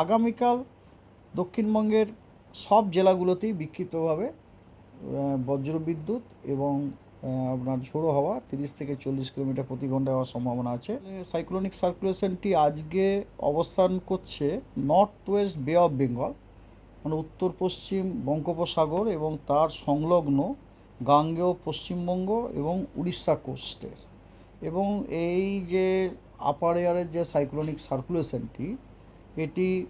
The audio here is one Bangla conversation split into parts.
আগামীকাল দক্ষিণবঙ্গের সব জেলাগুলোতেই বিক্ষিপ্তভাবে বজ্রবিদ্যুৎ এবং আপনার ঝোড়ো হাওয়া তিরিশ থেকে চল্লিশ কিলোমিটার প্রতি ঘন্টায় হওয়ার সম্ভাবনা আছে। সাইক্লোনিক সার্কুলেশনটি আজকে অবস্থান করছে north west Bay of Bengal মানে উত্তর পশ্চিম বঙ্গোপসাগর এবং তার সংলগ্ন গাঙ্গেয় পশ্চিমবঙ্গ এবং উড়িষ্যা কোস্টের। এবং এই যে আপার এয়ারের যে সাইক্লোনিক সার্কুলেশনটি এটি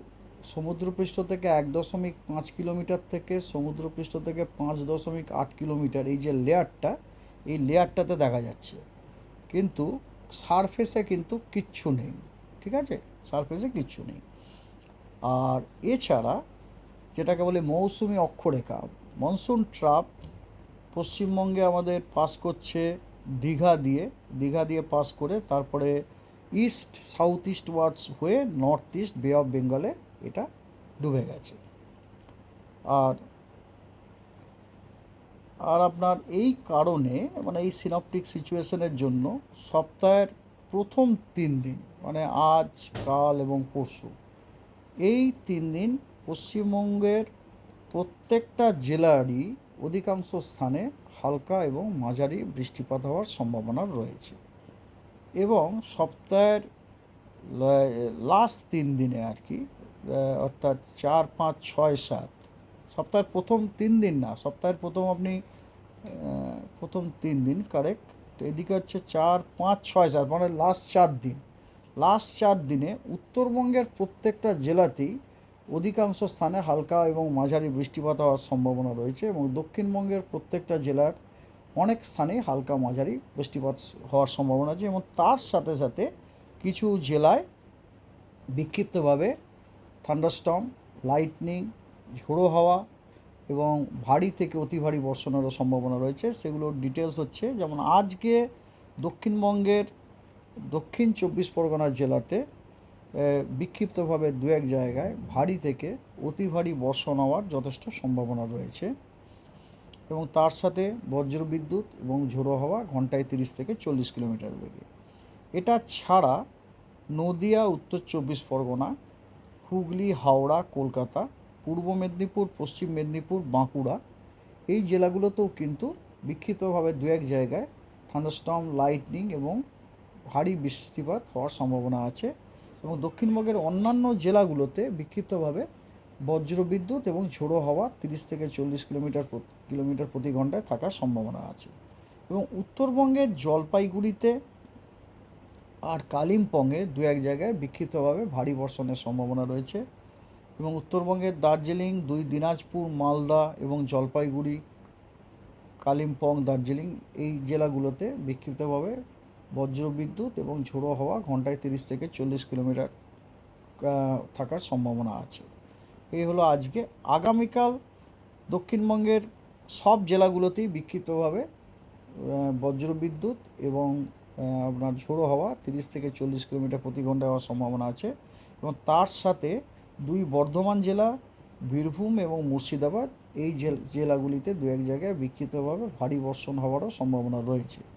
সমুদ্রপৃষ্ঠ থেকে এক দশমিক পাঁচ কিলোমিটার থেকে সমুদ্রপৃষ্ঠ থেকে পাঁচ দশমিক আট কিলোমিটার, এই যে লেয়ারটা, এই লেয়ারটাতে দেখা যাচ্ছে। কিন্তু সারফেসে কিন্তু কিচ্ছু নেই, ঠিক আছে? সারফেসে কিচ্ছু নেই। আর এছাড়া যেটাকে বলে মৌসুমি অক্ষরেখা, মনসুন ট্রাপ পশ্চিমবঙ্গে আমাদের পাস করছে দীঘা দিয়ে দীঘা দিয়ে পাস করে তারপরে ইস্ট সাউথ ইস্ট ওয়ার্ডস হয়ে নর্থ ইস্ট বে অফ বেঙ্গলে এটা ডুবে গেছে। আর আর আপনার এই কারণে মানে এই সিনপটিক সিচুয়েশনের জন্য সপ্তাহের প্রথম তিন দিন মানে আজ, কাল এবং পরশু, এই তিন দিন পশ্চিমবঙ্গের প্রত্যেকটা জেলারই অধিকাংশ স্থানে হালকা এবং মাঝারি বৃষ্টিপাত হওয়ার সম্ভাবনা রয়েছে। এবং সপ্তাহের লাস্ট তিন দিনে আর কি অর্থাৎ চার, পাঁচ, ছয়, সাত। সপ্তাহের প্রথম তিন দিন না, সপ্তাহের প্রথম আপনি প্রথম তিন দিন কারেক্ট তো এদিকে হচ্ছে চার, পাঁচ, ছয়, সাত মানে লাস্ট চার দিন। লাস্ট চার দিনে উত্তরবঙ্গের প্রত্যেকটা জেলাতেই অধিকাংশ স্থানে হালকা এবং মাঝারি বৃষ্টিপাত হওয়ার সম্ভাবনা রয়েছে এবং দক্ষিণবঙ্গের প্রত্যেকটা জেলার অনেক স্থানেই হালকা মাঝারি বৃষ্টিপাত হওয়ার সম্ভাবনা আছে এবং তার সাথে সাথে কিছু জেলায় বিক্ষিপ্তভাবে থান্ডারস্টর্ম, লাইটনিং, ঝোড়ো হাওয়া এবং ভারী থেকে অতি ভারী বর্ষণেরও সম্ভাবনা রয়েছে। সেগুলোর ডিটেলস হচ্ছে, যেমন আজকে দক্ষিণবঙ্গের দক্ষিণ চব্বিশ পরগনা জেলাতে বিক্ষিপ্তভাবে দু এক জায়গায় ভারী থেকে অতি ভারী বর্ষণ হওয়ার যথেষ্ট সম্ভাবনা রয়েছে। এবং তার সাথে বজ্রবিদ্যুৎ এবং ঝোড়ো হাওয়া ঘন্টায় তিরিশ থেকে চল্লিশ কিলোমিটার বেগে। এটা ছাড়া নদিয়া, উত্তর চব্বিশ পরগনা, হুগলি, হাওড়া, কলকাতা, পূর্ব মেদিনীপুর, পশ্চিম মেদিনীপুর, বাঁকুড়া এই জেলাগুলোতেও কিন্তু বিক্ষিপ্তভাবে দু এক জায়গায় থান্ডারস্টর্ম লাইটনিং এবং ভারী বৃষ্টিপাত হওয়ার সম্ভাবনা আছে এবং দক্ষিণবঙ্গের অন্যান্য জেলাগুলোতে বিক্ষিপ্তভাবে বজ্রবিদ্যুৎ এবং ঝোড়ো হাওয়া তিরিশ থেকে চল্লিশ কিলোমিটার কিলোমিটার প্রতি ঘন্টায় থাকার সম্ভাবনা আছে। এবং উত্তরবঙ্গের জলপাইগুড়িতে আর কালিম্পংয়ে দু এক জায়গায় বিক্ষিপ্তভাবে ভারী বর্ষণের সম্ভাবনা রয়েছে। এবং উত্তরবঙ্গের দার্জিলিং, দুই দিনাজপুর, মালদা এবং জলপাইগুড়ি, কালিম্পং, দার্জিলিং এই জেলাগুলোতে বিক্ষিপ্তভাবে বজ্রবিদ্যুৎ এবং ঝোড়ো হাওয়া ঘন্টায় তিরিশ থেকে চল্লিশ কিলোমিটার থাকার সম্ভাবনা আছে। এই হলো আজকে। আগামীকাল দক্ষিণবঙ্গের সব জেলাগুলোতেই বিক্ষিপ্তভাবে বজ্রবিদ্যুৎ এবং আপনার ঝোড়ো হাওয়া তিরিশ থেকে চল্লিশ কিলোমিটার প্রতি ঘন্টায় হওয়ার সম্ভাবনা আছে এবং তার সাথে দুই বর্ধমান জেলা, বীরভূম এবং মুর্শিদাবাদ এই জেল- জেলাগুলিতে দু এক জায়গায় বিক্ষিপ্তভাবে ভারী বর্ষণ হওয়ারও সম্ভাবনা রয়েছে।